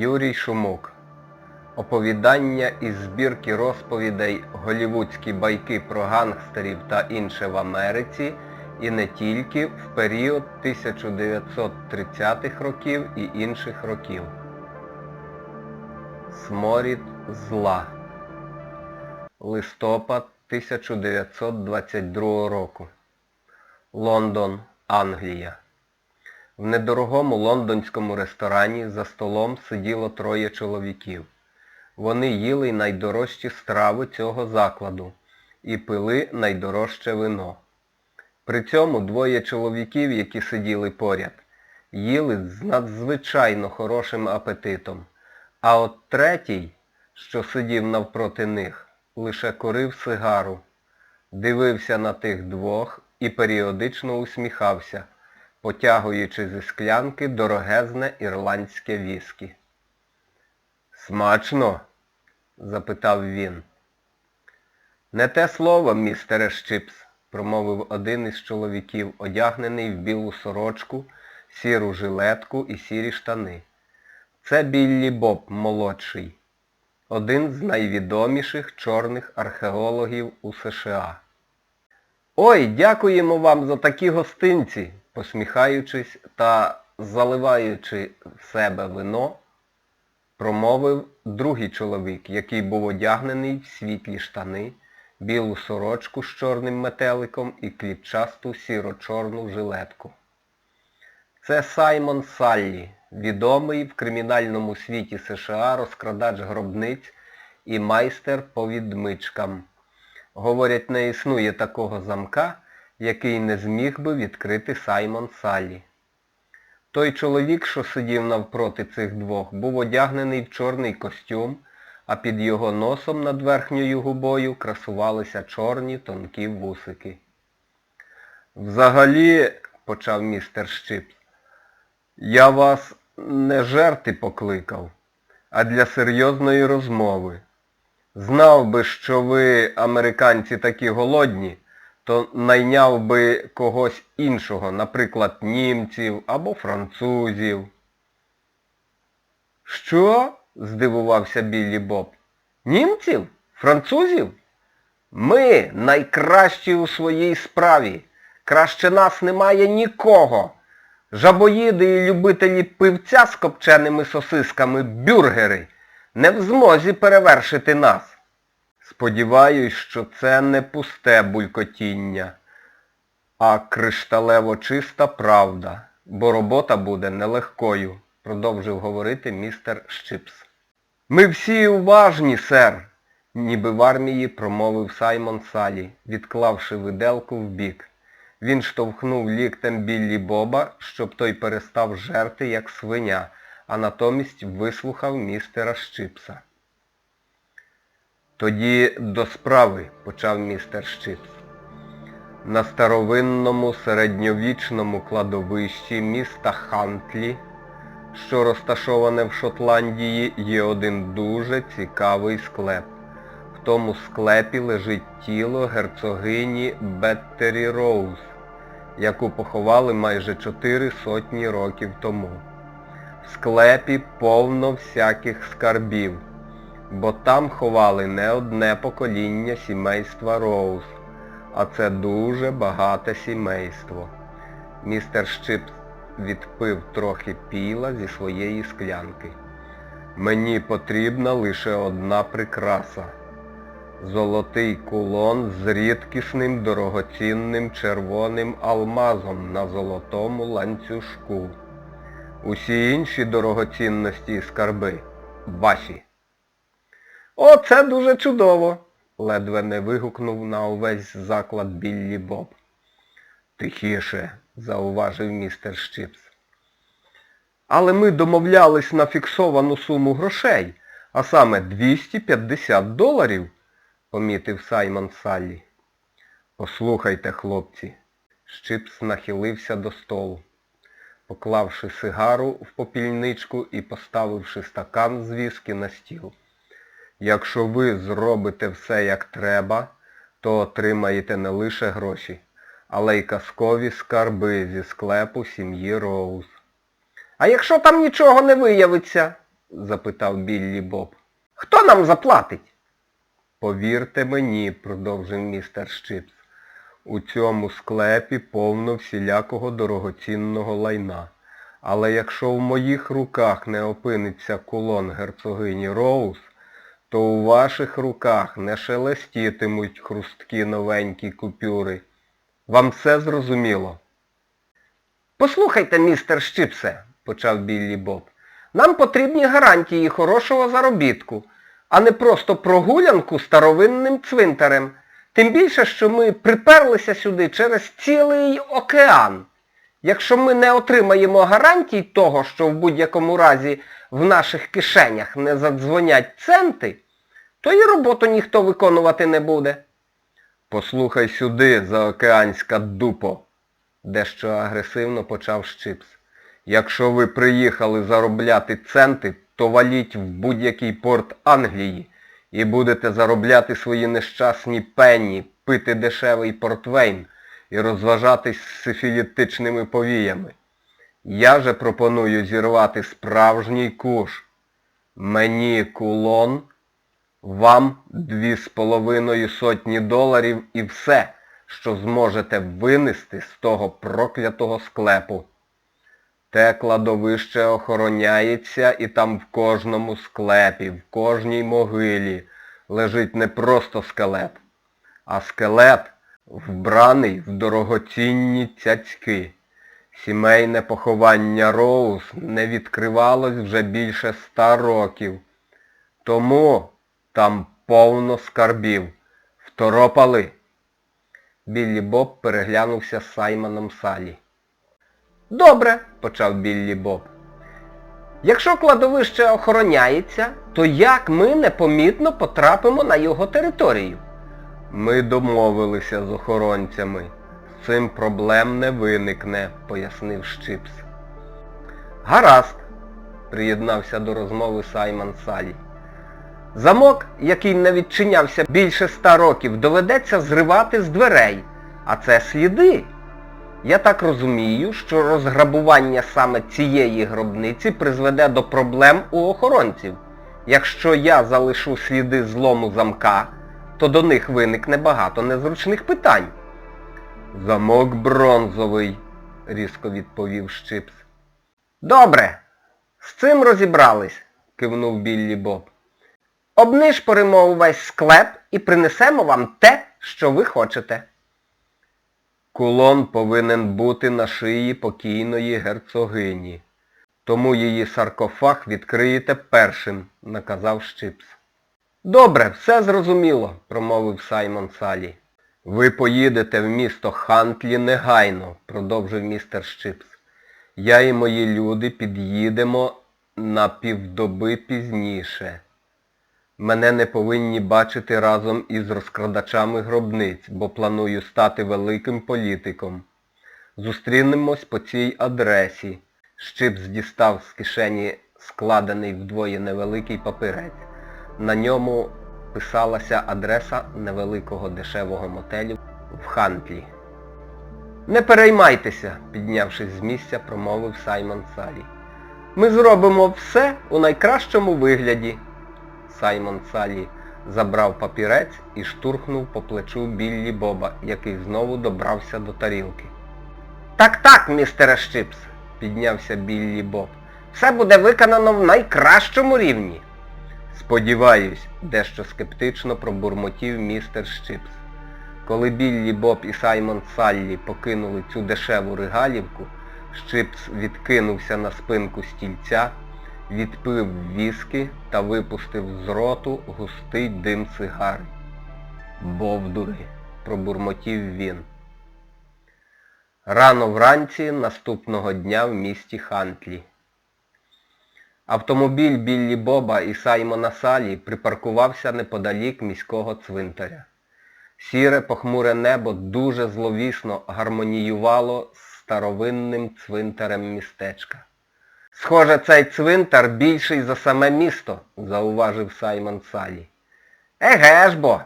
Юрій Шумук. Оповідання із збірки розповідей Голівудські байки про гангстерів та інше в Америці і не тільки в період 1930-х років і інших років. Сморід зла. Листопад 1922 року. Лондон, Англія. В недорогому лондонському ресторані за столом сиділо троє чоловіків. Вони їли найдорожчі страви цього закладу і пили найдорожче вино. При цьому двоє чоловіків, які сиділи поряд, їли з надзвичайно хорошим апетитом, а от третій, що сидів навпроти них, лише курив сигару, дивився на тих двох і періодично усміхався, потягуючи зі склянки дорогезне ірландське віскі. Смачно? запитав він. Не те слово, містере Щипс, промовив один із чоловіків, одягнений в білу сорочку, сіру жилетку і сірі штани. Це Біллі Боб молодший, один з найвідоміших чорних археологів у США. Ой, дякуємо вам за такі гостинці, посміхаючись та заливаючи в себе вино, промовив другий чоловік, який був одягнений в світлі штани, білу сорочку з чорним метеликом і кліпчасту сіро-чорну жилетку. Це Саймон Саллі, відомий в кримінальному світі США розкрадач гробниць і майстер по відмичкам. Говорять, не існує такого замка, який не зміг би відкрити Саймон Саллі. Той чоловік, що сидів навпроти цих двох, був одягнений в чорний костюм, а під його носом над верхньою губою красувалися чорні тонкі вусики. Взагалі, почав містер Щипс, я вас не жерти покликав, а для серйозної розмови. Знав би, що ви, американці, такі голодні, то найняв би когось іншого, наприклад, німців або французів. Що? здивувався Біллі Боб. Німців? Французів? Ми найкращі у своїй справі. Краще нас немає нікого. Жабоїди і любителі пивця з копченими сосисками бюргери не в змозі перевершити нас. Сподіваюсь, що це не пусте булькотіння, а кришталево чиста правда, бо робота буде нелегкою, продовжив говорити містер Щипс. Ми всі уважні, сер, ніби в армії промовив Саймон Салі, відклавши виделку вбік. Він штовхнув ліктем Біллі Боба, щоб той перестав жерти, як свиня, а натомість вислухав містера Щипса. Тоді до справи, почав містер Щипс. На старовинному середньовічному кладовищі міста Хантлі, що розташоване в Шотландії, є один дуже цікавий склеп. В тому склепі лежить тіло герцогині Беттері Роуз, яку поховали майже чотири сотні років тому. В склепі повно всяких скарбів, бо там ховали не одне покоління сімейства Роуз, а це дуже багате сімейство. Містер Щипс відпив трохи піла зі своєї склянки. Мені потрібна лише одна прикраса. Золотий кулон з рідкісним дорогоцінним червоним алмазом на золотому ланцюжку. Усі інші дорогоцінності і скарби ваші. О, це дуже чудово! ледве не вигукнув на увесь заклад Біллі Боб. Тихіше, зауважив містер Щипс. Але ми домовлялись на фіксовану суму грошей, а саме 250 доларів, помітив Саймон Саллі. Послухайте, хлопці. Щипс нахилився до столу. Поклавши сигару в попільничку і поставивши стакан з віскі на стіл. Якщо ви зробите все як треба, то отримаєте не лише гроші, але й казкові скарби зі склепу сім'ї Роуз. А якщо там нічого не виявиться? запитав Біллі Боб. Хто нам заплатить? Повірте мені, продовжив містер Щипс, у цьому склепі повно всілякого дорогоцінного лайна. Але якщо в моїх руках не опиниться кулон герцогині Роуз, то у ваших руках не шелестітимуть хрусткі новенькі купюри. Вам все зрозуміло? Послухайте, містер Щипсе, почав Біллі Боб, нам потрібні гарантії хорошого заробітку, а не просто прогулянку старовинним цвинтарем. Тим більше, що ми приперлися сюди через цілий океан. Якщо ми не отримаємо гарантій того, що в будь-якому разі в наших кишенях не задзвонять центи, то і роботу ніхто виконувати не буде. Послухай сюди, заокеанська дупо, дещо агресивно почав Щипс. Якщо ви приїхали заробляти центи, то валіть в будь-який порт Англії і будете заробляти свої нещасні пенні, пити дешевий портвейн і розважатись з сифілітичними повіями. Я же пропоную зірвати справжній куш. Мені кулон, вам дві з половиною сотні доларів і все, що зможете винести з того проклятого склепу. Те кладовище охороняється і там в кожному склепі, в кожній могилі лежить не просто скелет, а скелет, вбраний в дорогоцінні цяцьки. Сімейне поховання Роуз не відкривалось вже більше ста років. Тому там повно скарбів. Второпали. Біллі Боб переглянувся з Саймоном Салі. Добре, почав Біллі Боб. Якщо кладовище охороняється, то як ми непомітно потрапимо на його територію? Ми домовилися з охоронцями. Цим проблем не виникне, пояснив Щипс. Гаразд, приєднався до розмови Саймон Салі. Замок, який не відчинявся більше ста років, доведеться зривати з дверей. А це сліди. Я так розумію, що розграбування саме цієї гробниці призведе до проблем у охоронців. Якщо я залишу сліди злому замка, то до них виникне багато незручних питань. Замок бронзовий, різко відповів Щипс. Добре, з цим розібрались, кивнув Біллі Боб. Обнишпоримо увесь склеп і принесемо вам те, що ви хочете. Кулон повинен бути на шиї покійної герцогині. Тому її саркофаг відкриєте першим, наказав Щипс. Добре, все зрозуміло, промовив Саймон Салі. Ви поїдете в місто Хантлі негайно, продовжив містер Щипс. Я і мої люди під'їдемо на півдоби пізніше. Мене не повинні бачити разом із розкрадачами гробниць, бо планую стати великим політиком. Зустрінемось по цій адресі. Щипс дістав з кишені складений вдвоє невеликий папірець. На ньому писалася адреса невеликого дешевого мотелю в Хантлі. Не переймайтеся, піднявшись з місця, промовив Саймон Салі. Ми зробимо все у найкращому вигляді. Саймон Салі забрав папірець і штурхнув по плечу Біллі Боба, який знову добрався до тарілки. Так-так, містере Щипс, піднявся Біллі Боб. Все буде виконано в найкращому рівні. Сподіваюсь, дещо скептично пробурмотів містер Щипс. Коли Біллі Боб і Саймон Саллі покинули цю дешеву регалівку, Щипс відкинувся на спинку стільця, відпив віскі та випустив з роту густий дим сигари. Бовдури, пробурмотів він. Рано вранці наступного дня в місті Хантлі. Автомобіль Біллі Боба і Саймона Салі припаркувався неподалік міського цвинтаря. Сіре похмуре небо дуже зловісно гармоніювало з старовинним цвинтарем містечка. Схоже, цей цвинтар більший за саме місто, зауважив Саймон Салі. Еге ж бо,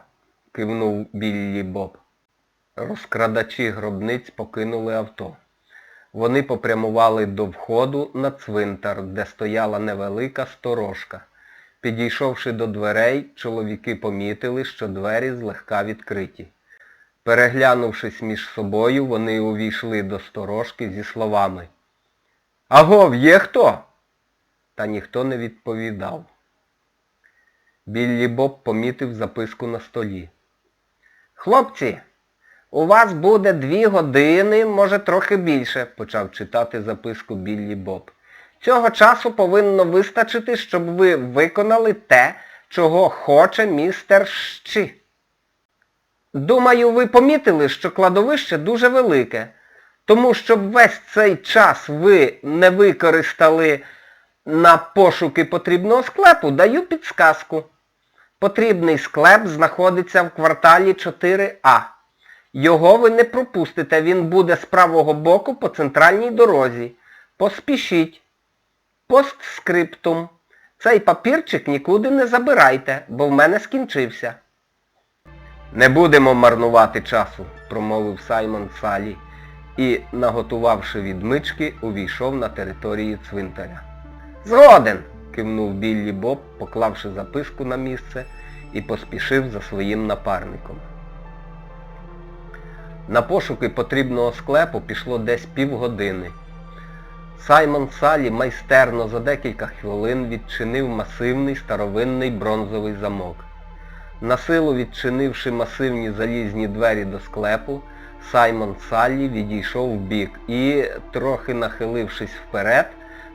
кивнув Біллі Боб. Розкрадачі гробниць покинули авто. Вони попрямували до входу на цвинтар, де стояла невелика сторожка. Підійшовши до дверей, чоловіки помітили, що двері злегка відкриті. Переглянувшись між собою, вони увійшли до сторожки зі словами Агов, є хто? Та ніхто не відповідав. Біллі Боб помітив записку на столі. Хлопці, у вас буде дві години, може трохи більше, почав читати записку Біллі Боб. Цього часу повинно вистачити, щоб ви виконали те, чого хоче містер Щі. Думаю, ви помітили, що кладовище дуже велике. Тому щоб весь цей час ви не використали на пошуки потрібного склепу, даю підсказку. Потрібний склеп знаходиться в кварталі 4А. Його ви не пропустите, він буде з правого боку по центральній дорозі. Поспішіть. Постскриптум. Цей папірчик нікуди не забирайте, бо в мене скінчився. Не будемо марнувати часу, промовив Саймон Салі і, наготувавши відмички, увійшов на територію цвинтаря. Згоден, кивнув Біллі Боб, поклавши записку на місце і поспішив за своїм напарником. На пошуки потрібного склепу пішло десь півгодини. Саймон Салі майстерно за декілька хвилин відчинив масивний старовинний бронзовий замок. Насилу відчинивши масивні залізні двері до склепу, Саймон Саллі відійшов вбік і, трохи нахилившись вперед,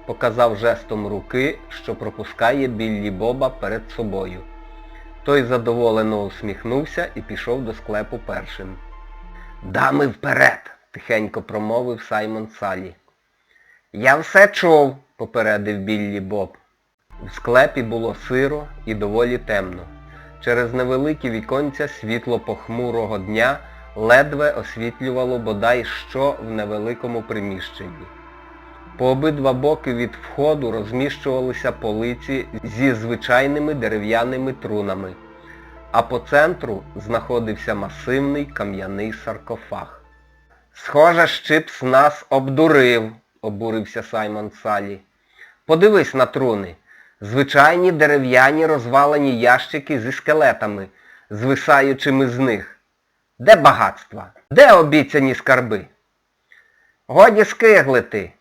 показав жестом руки, що пропускає Біллі Боба перед собою. Той задоволено усміхнувся і пішов до склепу першим. Дами вперед, тихенько промовив Саймон Саллі. Я все чув, попередив Біллі Боб. В склепі було сиро і доволі темно. Через невеликі віконця світло похмурого дня ледве освітлювало бодай що в невеликому приміщенні. По обидва боки від входу розміщувалися полиці зі звичайними дерев'яними трунами, а по центру знаходився масивний кам'яний саркофаг. Схоже, Щипс нас обдурив, обурився Саймон Салі. Подивись на труни. Звичайні дерев'яні розвалені ящики зі скелетами, звисаючими з них. Де багатства? Де обіцяні скарби? Годі скиглити.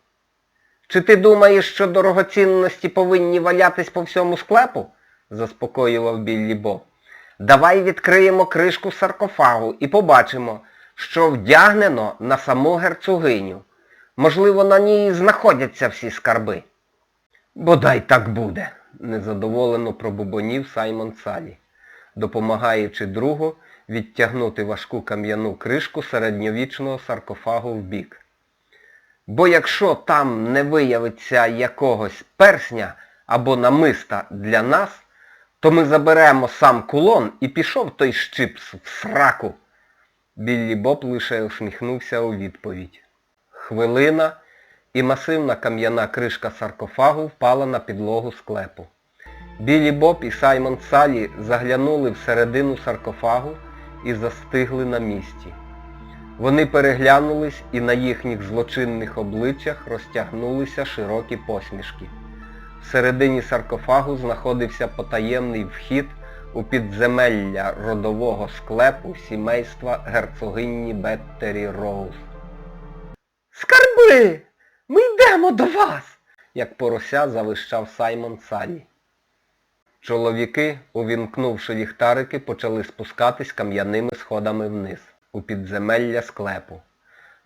Чи ти думаєш, що дорогоцінності повинні валятись по всьому склепу? заспокоював Біллі Боб. Давай відкриємо кришку саркофагу і побачимо, що вдягнено на саму герцогиню. Можливо, на ній знаходяться всі скарби. Бодай так буде, незадоволено пробубонів Саймон Салі, допомагаючи другу відтягнути важку кам'яну кришку середньовічного саркофагу вбік. Бо якщо там не виявиться якогось персня або намиста для нас, то ми заберемо сам кулон і пішов той щипс в сраку. Біллі Боб лише усміхнувся у відповідь. Хвилина і масивна кам'яна кришка саркофагу впала на підлогу склепу. Біллі Боб і Саймон Салі заглянули всередину саркофагу і застигли на місці. Вони переглянулись і на їхніх злочинних обличчях розтягнулися широкі посмішки. Всередині саркофагу знаходився потаємний вхід у підземелля родового склепу сімейства герцогині Беттері Роуз. Скарби! Ми йдемо до вас! як порося завищав Саймон Салі. Чоловіки, увімкнувши ліхтарики, почали спускатись кам'яними сходами вниз, у підземелля склепу.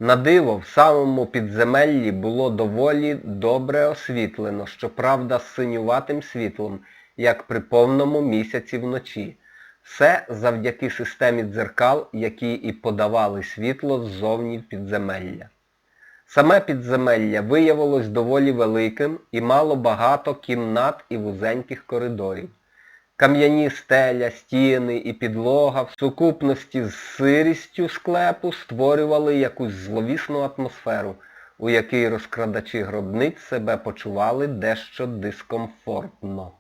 На диво, в самому підземеллі було доволі добре освітлено, щоправда з синюватим світлом, як при повному місяці вночі. Все завдяки системі дзеркал, які і подавали світло ззовні підземелля. Саме підземелля виявилось доволі великим і мало багато кімнат і вузеньких коридорів. Кам'яні стеля, стіни і підлога в сукупності з сирістю склепу створювали якусь зловісну атмосферу, у якій розкрадачі гробниць себе почували дещо дискомфортно.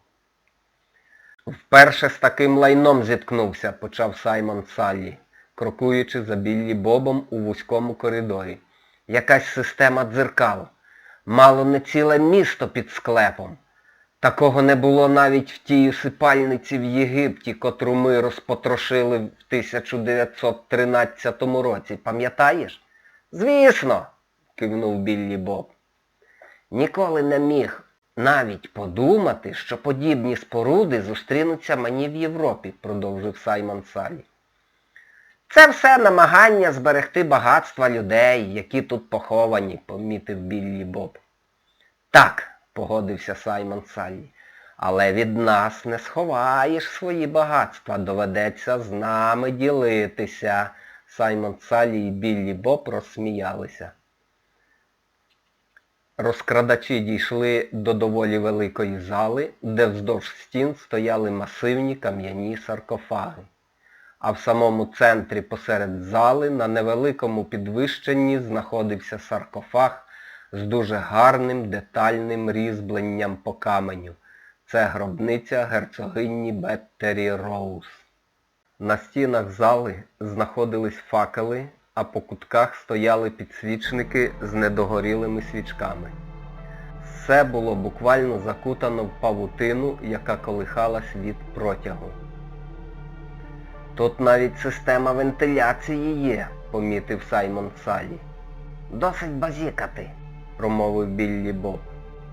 Вперше з таким лайном зіткнувся, почав Саймон Саллі, крокуючи за Біллі Бобом у вузькому коридорі. Якась система дзеркал. Мало не ціле місто під склепом. Такого не було навіть в тій усипальниці в Єгипті, котру ми розпотрошили в 1913 році. Пам'ятаєш? Звісно, кивнув Біллі Боб. Ніколи не міг навіть подумати, що подібні споруди зустрінуться мені в Європі, продовжив Саймон Салі. Це все намагання зберегти багатства людей, які тут поховані, помітив Біллі Боб. Так, погодився Саймон Саллі, але від нас не сховаєш свої багатства, доведеться з нами ділитися. Саймон Саллі і Біллі Боб розсміялися. Розкрадачі дійшли до доволі великої зали, де вздовж стін стояли масивні кам'яні саркофаги. А в самому центрі посеред зали на невеликому підвищенні знаходився саркофаг з дуже гарним детальним різьбленням по каменю. Це гробниця герцогині Беттері Роуз. На стінах зали знаходились факели, а по кутках стояли підсвічники з недогорілими свічками. Все було буквально закутано в павутину, яка колихалась від протягу. Тут навіть система вентиляції є, помітив Саймон Салі. Досить базікати, промовив Біллі Боб.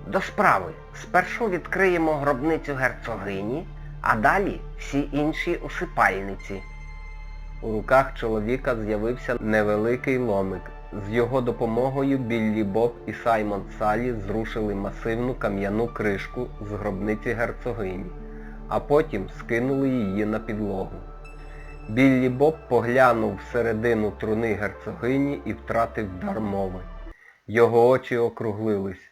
До справи, спершу відкриємо гробницю герцогині, а далі всі інші усипальниці. У руках чоловіка з'явився невеликий ломик. З його допомогою Біллі Боб і Саймон Салі зрушили масивну кам'яну кришку з гробниці герцогині, а потім скинули її на підлогу. Біллі Боб поглянув всередину труни герцогині і втратив дар мови. Його очі округлились.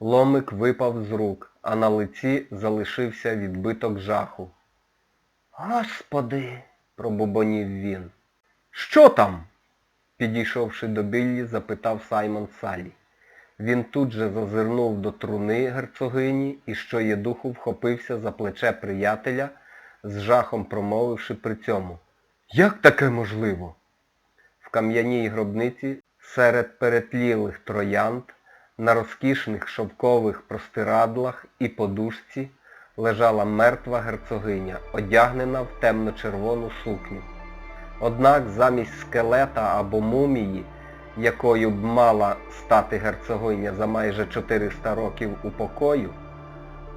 Ломик випав з рук, а на лиці залишився відбиток жаху. Господи, пробубонів він. Що там? Підійшовши до Біллі, запитав Саймон Салі. Він тут же зазирнув до труни герцогині і що є духу вхопився за плече приятеля, з жахом промовивши при цьому. Як таке можливо? В кам'яній гробниці серед перетлілих троянд на розкішних шовкових простирадлах і подушці лежала мертва герцогиня, одягнена в темно-червону сукню. Однак замість скелета або мумії, якою б мала стати герцогиня за майже 400 років у покою,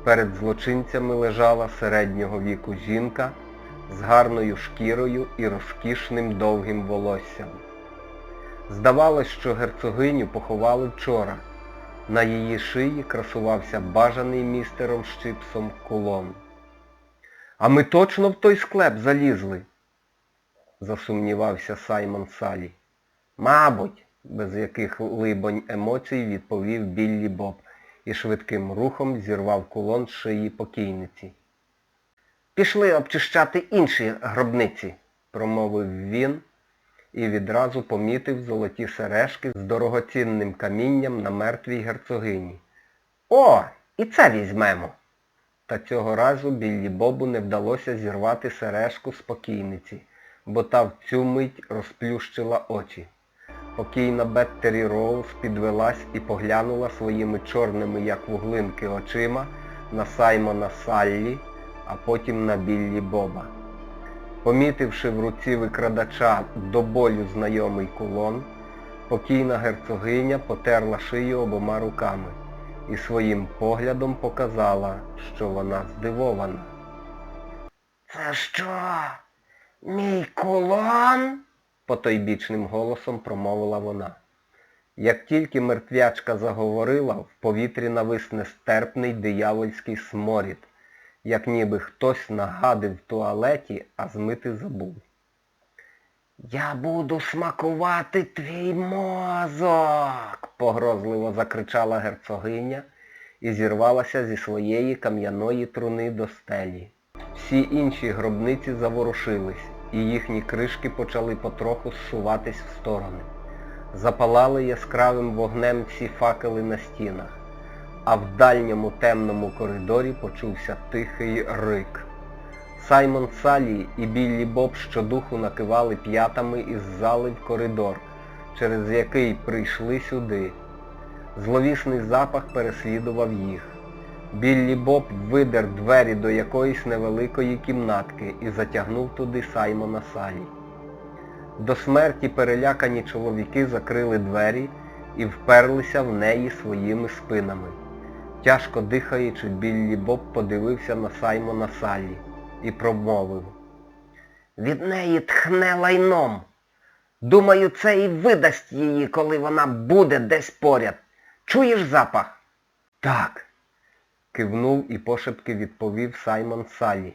перед злочинцями лежала середнього віку жінка з гарною шкірою і розкішним довгим волоссям. Здавалось, що герцогиню поховали вчора. На її шиї красувався бажаний містером Щипсом кулон. А ми точно в той склеп залізли? засумнівався Саймон Салі. Мабуть, без яких либонь емоцій відповів Біллі Боб і швидким рухом зірвав кулон з шиї покійниці. Пішли обчищати інші гробниці, промовив він і відразу помітив золоті сережки з дорогоцінним камінням на мертвій герцогині. О, і це візьмемо. Та цього разу Біллі Бобу не вдалося зірвати сережку з покійниці, бо та в цю мить розплющила очі. Покійна Беттері Роуз підвелась і поглянула своїми чорними, як вуглинки, очима на Саймона Саллі, а потім на Біллі Боба. Помітивши в руці викрадача до болю знайомий кулон, покійна герцогиня потерла шию обома руками і своїм поглядом показала, що вона здивована. Це що? Мій кулон? потойбічним голосом промовила вона. Як тільки мертвячка заговорила, в повітрі навис нестерпний диявольський сморід, як ніби хтось нагадив в туалеті, а змити забув. Я буду смакувати твій мозок, погрозливо закричала герцогиня і зірвалася зі своєї кам'яної труни до стелі. Всі інші гробниці заворушились, і їхні кришки почали потроху зсуватись в сторони. Запалали яскравим вогнем всі факели на стінах, а в дальньому темному коридорі почувся тихий рик. Саймон Салі і Біллі Боб щодуху накивали п'ятами із зали в коридор, через який прийшли сюди. Зловісний запах переслідував їх. Біллі Боб видер двері до якоїсь невеликої кімнатки і затягнув туди Саймона Салі. До смерті перелякані чоловіки закрили двері і вперлися в неї своїми спинами. Тяжко дихаючи, Біллі Боб подивився на Саймона Салі і промовив. Від неї тхне лайном. Думаю, це і видасть її, коли вона буде десь поряд. Чуєш запах? Так, кивнув і пошепки відповів Саймон Салі.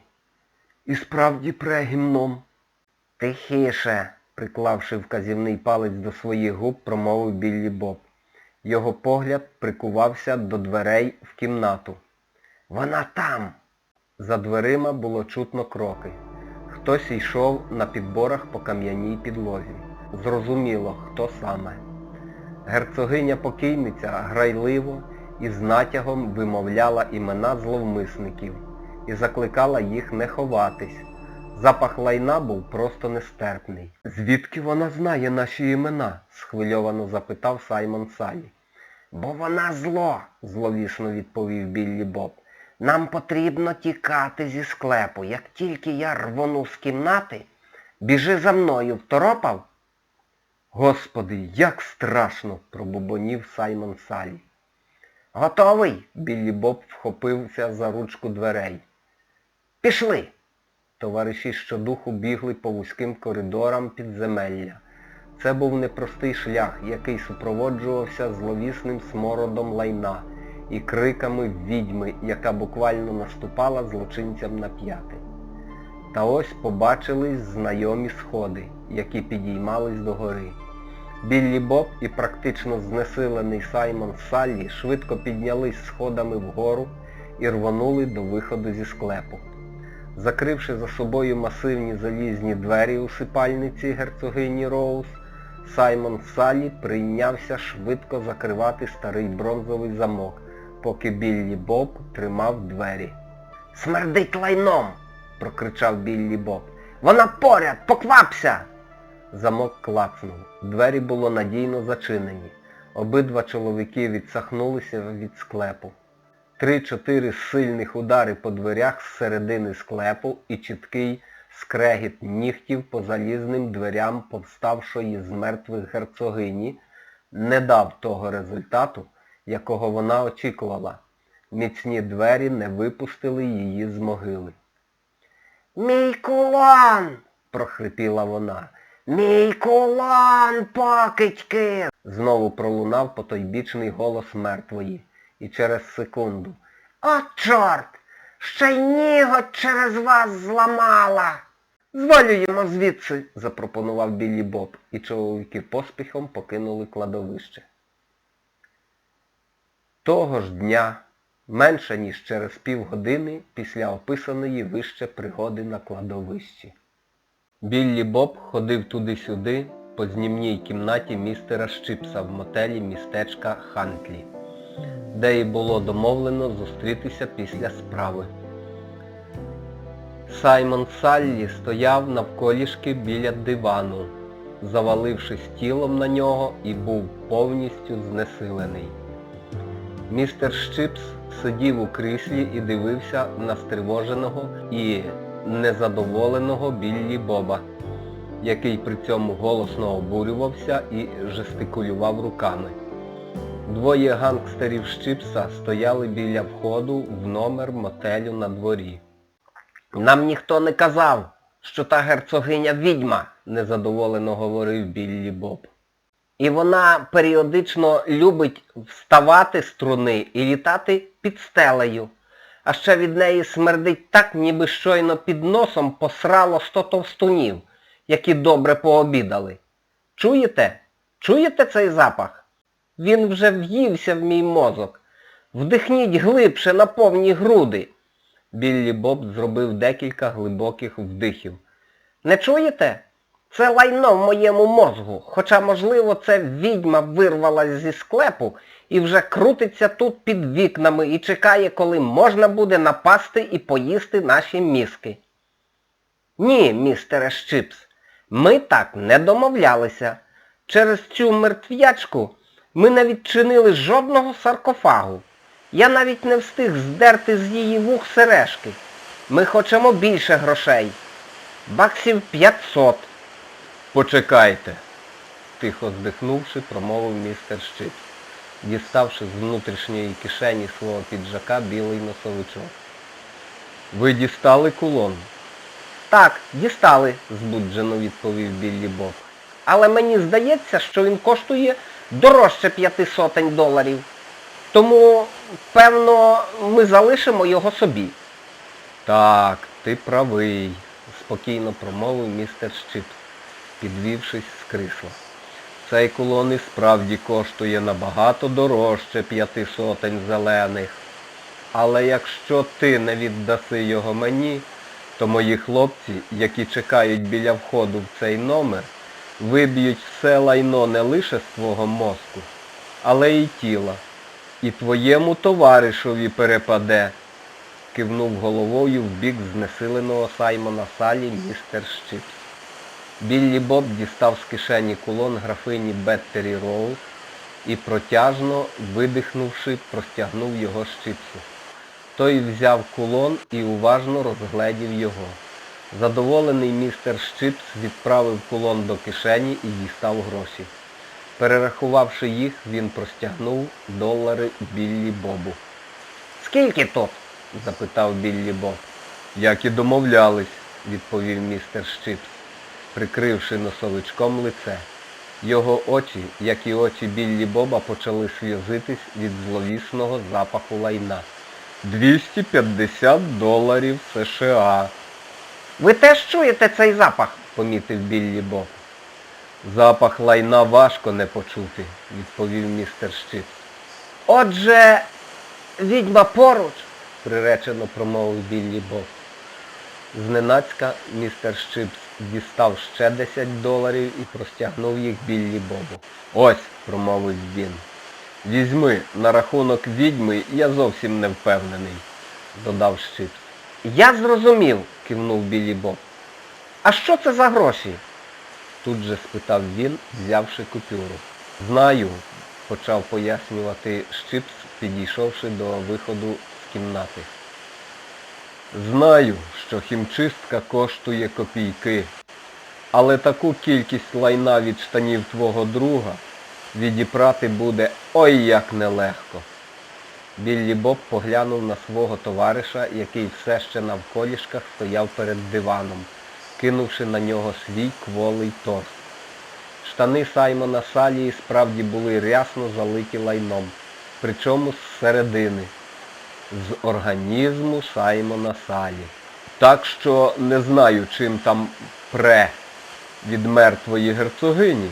І справді пре гімном. Тихіше, приклавши вказівний палець до своїх губ, промовив Біллі Боб. Його погляд прикувався до дверей в кімнату. Вона там. За дверима було чутно кроки. Хтось йшов на підборах по кам'яній підлозі. Зрозуміло, хто саме. Герцогиня покійниця грайливо і з натягом вимовляла імена зловмисників і закликала їх не ховатись. Запах лайна був просто нестерпний. Звідки вона знає наші імена? схвильовано запитав Саймон Салі. Бо вона зло, зловісно відповів Біллі Боб. Нам потрібно тікати зі склепу. Як тільки я рвону з кімнати, біжи за мною, второпав? Господи, як страшно, пробубонів Саймон Салі. Готовий? Біллі Боб вхопився за ручку дверей. Пішли. Товариші щодуху бігли по вузьким коридорам підземелля. Це був непростий шлях, який супроводжувався зловісним смородом лайна і криками відьми, яка буквально наступала злочинцям на п'яти. Та ось побачились знайомі сходи, які підіймались догори. Біллі Боб і практично знесилений Саймон Саллі швидко піднялись сходами вгору і рвонули до виходу зі склепу. Закривши за собою масивні залізні двері у сипальниці герцогині Роуз, Саймон Саллі прийнявся швидко закривати старий бронзовий замок, поки Біллі Боб тримав двері. Смердить лайном! прокричав Біллі Боб. Вона поряд! Поквапся! Замок клацнув. Двері було надійно зачинені. Обидва чоловіки відсахнулися від склепу. Три-чотири сильних удари по дверях з середини склепу і чіткий скрегіт нігтів по залізним дверям повставшої з мертвих герцогині не дав того результату, якого вона очікувала. Міцні двері не випустили її з могили. Мій кулан! прохрипіла вона. Мій кулан, покидьки! Знову пролунав потойбічний голос мертвої. І через секунду. О, чорт! Ще й ніготь через вас зламала! Звалюємо звідси, запропонував Біллі Боб, і чоловіки поспіхом покинули кладовище. Того ж дня, менше ніж через півгодини після описаної вище пригоди на кладовищі. Біллі Боб ходив туди-сюди по знімній кімнаті містера Щипса в мотелі містечка Хантлі, де й було домовлено зустрітися після справи. Саймон Саллі стояв навколішки біля дивану, завалившись тілом на нього і був повністю знесилений. Містер Щипс сидів у кріслі і дивився на стривоженого і незадоволеного Біллі Боба, який при цьому голосно обурювався і жестикулював руками. Двоє гангстерів Щипса стояли біля входу в номер мотелю на дворі. Нам ніхто не казав, що та герцогиня відьма, незадоволено говорив Біллі Боб. І вона періодично любить вставати з труни і літати під стелею. А ще від неї смердить так, ніби щойно під носом посрало сто товстунів, які добре пообідали. Чуєте? Чуєте цей запах? Він вже в'ївся в мій мозок. Вдихніть глибше на повні груди. Біллі Боб зробив декілька глибоких вдихів. Не чуєте? Це лайно в моєму мозгу, хоча, можливо, це відьма вирвалась зі склепу і вже крутиться тут під вікнами і чекає, коли можна буде напасти і поїсти наші мізки. Ні, містере Щипс, ми так не домовлялися. Через цю мертв'ячку ми не відчинили жодного саркофагу. Я навіть не встиг здерти з її вух сережки. Ми хочемо більше грошей. Баксів 500. Почекайте, тихо здихнувши, промовив містер Щит, діставши з внутрішньої кишені свого піджака білий носовичок. Ви дістали кулон? Так, дістали, збуджено відповів Біллі Боб. Але мені здається, що він коштує дорожче п'яти сотень доларів. Тому, певно, ми залишимо його собі. Так, ти правий, спокійно промовив містер Щит, підвівшись з крісла. Цей кулон і справді коштує набагато дорожче п'яти сотень зелених. Але якщо ти не віддаси його мені, то мої хлопці, які чекають біля входу в цей номер, виб'ють все лайно не лише з твого мозку, але й тіла. І твоєму товаришові перепаде, кивнув головою в бік знесиленого Саймона Салі містер Щипс. Біллі Боб дістав з кишені кулон графині Беттері Роуз і протяжно, видихнувши, простягнув його щипсу. Той взяв кулон і уважно розгледів його. Задоволений містер Щипс відправив кулон до кишені і дістав гроші. Перерахувавши їх, він простягнув долари Біллі Бобу. Скільки тут? запитав Біллі Боб. Як і домовлялись, відповів містер Щипс, прикривши носовичком лице. Його очі, як і очі Біллі Боба, почали сльозитись від зловісного запаху лайна. 250 доларів США. Ви теж чуєте цей запах? помітив Біллі Боб. Запах лайна важко не почути, відповів містер Щипс. Отже, відьма поруч, приречено промовив Біллі Боб. Зненацька містер Щипс дістав ще 10 доларів і простягнув їх Біллі Бобу. Ось, промовив він. Візьми, на рахунок відьми я зовсім не впевнений, додав Щипс. Я зрозумів, кивнув Біллі Боб. А що це за гроші? Тут же спитав він, взявши купюру. Знаю, почав пояснювати Щипс, підійшовши до виходу з кімнати. Знаю, що хімчистка коштує копійки, але таку кількість лайна від штанів твого друга відіпрати буде ой як нелегко. Біллі Боб поглянув на свого товариша, який все ще навколішках стояв перед диваном, кинувши на нього свій кволий торс. Штани Саймона Салії справді були рясно залиті лайном, причому з середини, з організму Саймона Салі. Так що не знаю, чим там пре від мертвої герцогині,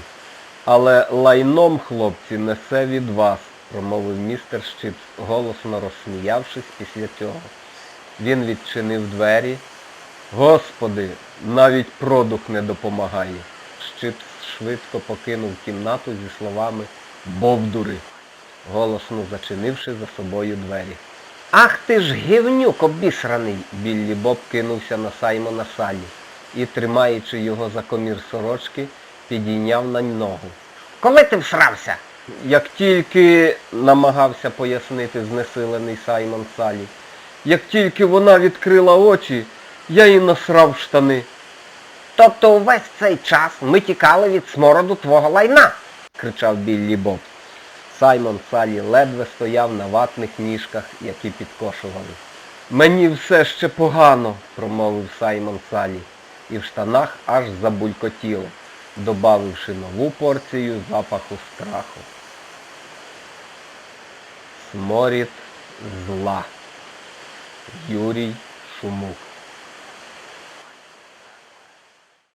але лайном, хлопці, несе від вас, промовив містер Щипс, голосно розсміявшись після цього. Він відчинив двері. Господи, навіть продух не допомагає. Щипс швидко покинув кімнату зі словами Бовдури, голосно зачинивши за собою двері. Ах ти ж гівнюк обісраний! Біллі Боб кинувся на Саймона Салі і, тримаючи його за комір сорочки, підійняв на ногу. Коли ти всрався? Як тільки, намагався пояснити знесилений Саймон Салі, як тільки вона відкрила очі, я їй насрав штани. Тобто увесь цей час ми тікали від смороду твого лайна, кричав Біллі Боб. Саймон Салі ледве стояв на ватних ніжках, які підкошували. Мені все ще погано, промовив Саймон Салі, і в штанах аж забулькотіло, добавивши нову порцію запаху страху. Сморід зла. Юрій Шумук